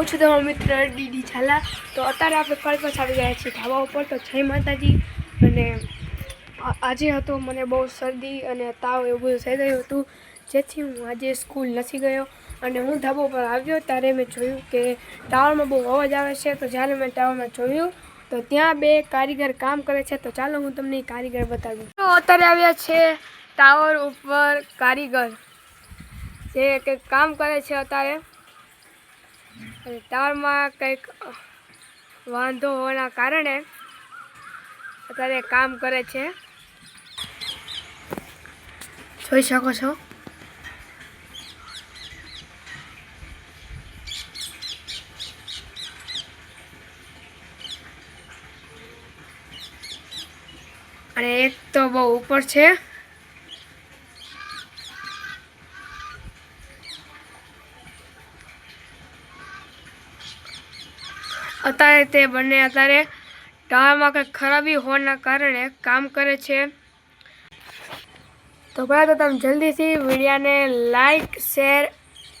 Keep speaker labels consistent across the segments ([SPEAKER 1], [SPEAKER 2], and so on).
[SPEAKER 1] હું છું તમારો મિત્ર ડીડી ઝાલા. તો અત્યારે આપણે ફરી પાછા આવી ગયા છીએ ધાબા ઉપર. તો જય માતાજી. અને આજે હતો મને બહુ શરદી અને તાવ એવું બધું થઈ ગયું હતું. જેથી હું આજે સ્કૂલ નથી ગયો. અને હું ધાબા ઉપર આવ્યો ત્યારે મેં જોયું કે ટાવરમાં બહુ અવાજ આવે છે. તો જ્યારે મેં ટાવરમાં જોયું, તો ત્યાં બે કારીગર કામ કરે છે. તો ચાલો હું તમને કારીગર બતાવું. તો અત્યારે આવ્યા છે ટાવર ઉપર કારીગર. જે કંઈક કામ કરે છે અત્યારે. અને ટાવરમાં કંઈક વાંધો હોવાના કારણે અત્યારે કામ કરે છે. જોઈ શકો છો. અને એક તો બહુ ઉપર છે. અત્યારે તે બંને અત્યારે ટાવરમાં કંઈક ખરાબી હોવાના કારણે કામ કરે છે. તો પહેલાં તો તમે જલ્દીથી વિડીયાને લાઈક, શેર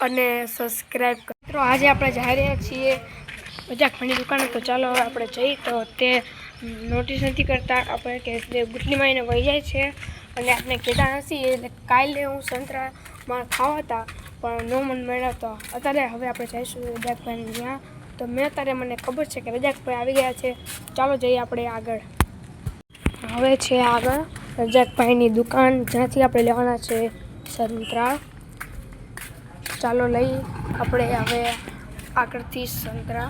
[SPEAKER 1] અને સબસ્ક્રાઈબ કરો. આજે આપણે જઈ રહ્યા છીએ મજાક ઘણી દુકાને. તો ચાલો હવે આપણે જઈ તો તે નોટિસ નથી કરતા આપણે કે ગુટલી એને વહી જાય છે અને આપણે કહેતા નથી એટલે કાલે હું સંતરામાં ખાવા હતા, પણ નો મન મળ્યા હતા અત્યારે હવે આપણે જઈશું રજાકભાઈને ત્યાં તો મેં અત્યારે મને ખબર છે કે રજાકભાઈ આવી ગયા છે. ચાલો જઈએ આપણે આગળ. હવે છે આગળ રજાકભાઈની દુકાન, જ્યાંથી આપણે લેવાના છે સંતરા. ચાલો લઈ આપણે હવે આગળથી સંતરા.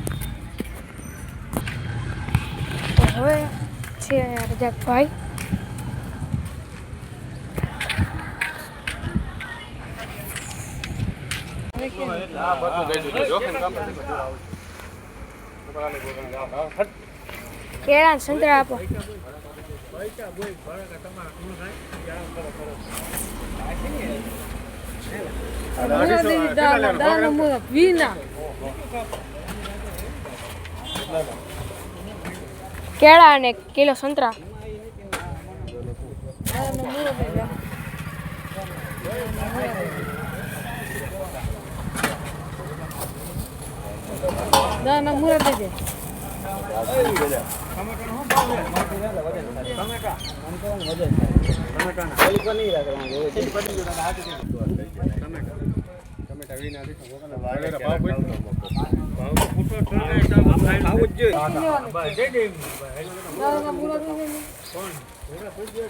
[SPEAKER 1] તો હવે છે રજાકભાઈ કેળા સંતરા આપો. કેળા અને કિલો સંતરા.
[SPEAKER 2] દાના મુરા દેજે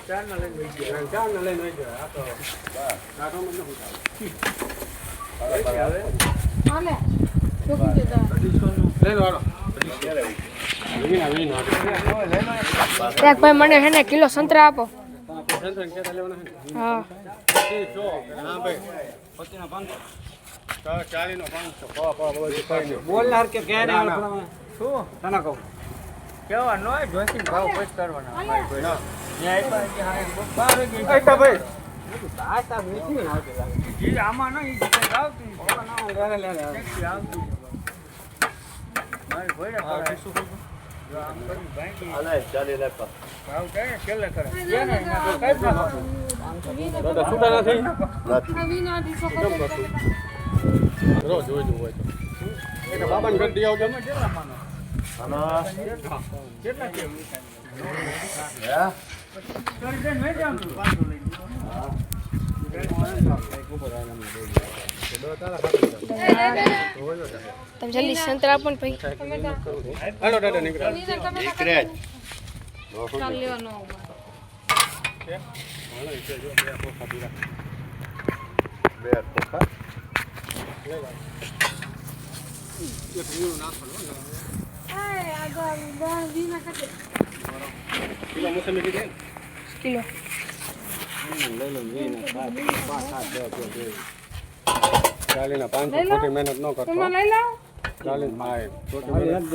[SPEAKER 2] દાના લઈને દેજે હાલે તો દે. દા
[SPEAKER 1] ભાઈ મને હે ને કિલો સંતરા આપો હા
[SPEAKER 3] બોલનાર કે ક્યારે શું તને કહું કેવા નો જોઈતી ભાવ પછી કરવાના અમારી કોઈ આ તા મીઠી ને આવતી લાગે જી આમાં નહીં જી આવતી ઓલા ના
[SPEAKER 4] દી આવજો.
[SPEAKER 3] કેટલા કેટલા લઈ
[SPEAKER 1] તમે જલ્દી સંતરા આપો ને ભાઈ.
[SPEAKER 4] હાલો દાદા નીકળ્યા કિલો મોસંબી કીધી ને?
[SPEAKER 1] કિલો.
[SPEAKER 4] ચાલીના પાંચસો ખોટી મહેનત ન કરતો ચાલીને હા ખોટી મહેનત.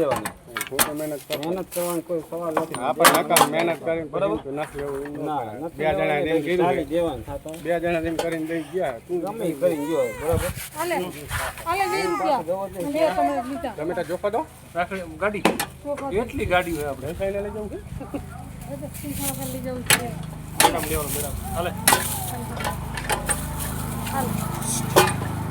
[SPEAKER 4] ખોટી મહેનત
[SPEAKER 3] મહેનત કરવાનો કોઈ સવાલ નથી.
[SPEAKER 4] આપણે નકામ મહેનત કરીને બરાબર? નથી એવું ન બે જણા એમ કીધું છે.
[SPEAKER 3] દેવાન
[SPEAKER 4] બે જણા એમ કરીને દઈ ગયા તું
[SPEAKER 3] ગમે કરીને ગયો બરાબર?
[SPEAKER 4] ટમેટા જોખો દો.
[SPEAKER 3] ગાડી. કેટલી ગાડી હોય આપણે
[SPEAKER 4] ખાઈને લઈ જાઉં કે
[SPEAKER 3] મેડમ લેવાનું મેડમ હાલે.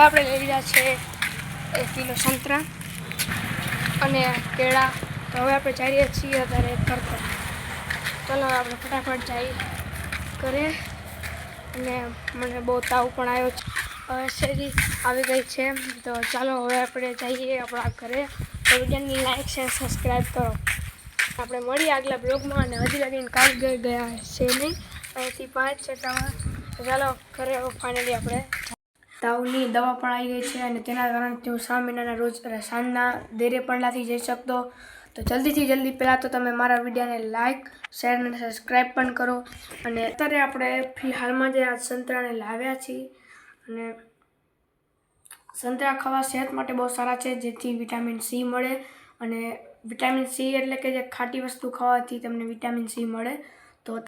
[SPEAKER 1] હવે આપણે લઈ લીધા છે એક કિલો સંતરા અને કેળા. તો હવે આપણે જઈ રહ્યા છીએ અત્યારે કરતા ચાલો આપણે ફટાફટ જઈએ કરીએ અને મને બહુ તાવ પણ આવ્યો છે. હવે શેરી આવી ગઈ છે. તો ચાલો હવે આપણે જઈએ આપણા ઘરે. તો વિડીયોને લાઈક શેર સબસ્ક્રાઈબ કરો. આપણે મળીએ આગલા બ્લોગમાં અને હજી લગીને કાલ ગયા છે નહીં. અહીંથી પાંચ છટામાં ચાલો ઘરે ફાઇનલી આપણે તાવની દવા પણ આવી ગઈ છે અને તેના કારણે હું સા મહિનાના રોજ સાંજના દેરે પણ નથી જઈ શકતો. તો જલ્દીથી જલ્દી પહેલાં તો તમે મારા વિડીયોને લાઇક શેર અને સબસ્ક્રાઈબ પણ કરો. અને અત્યારે આપણે ફિલહાલમાં જે આ સંતરાને લાવ્યા છીએ અને સંતરા ખાવા સેહત માટે બહુ સારા છે, જેથી વિટામિન સી મળે અને વિટામિન સી એટલે કે જે ખાટી વસ્તુ ખાવાથી તમને વિટામિન સી મળે. તો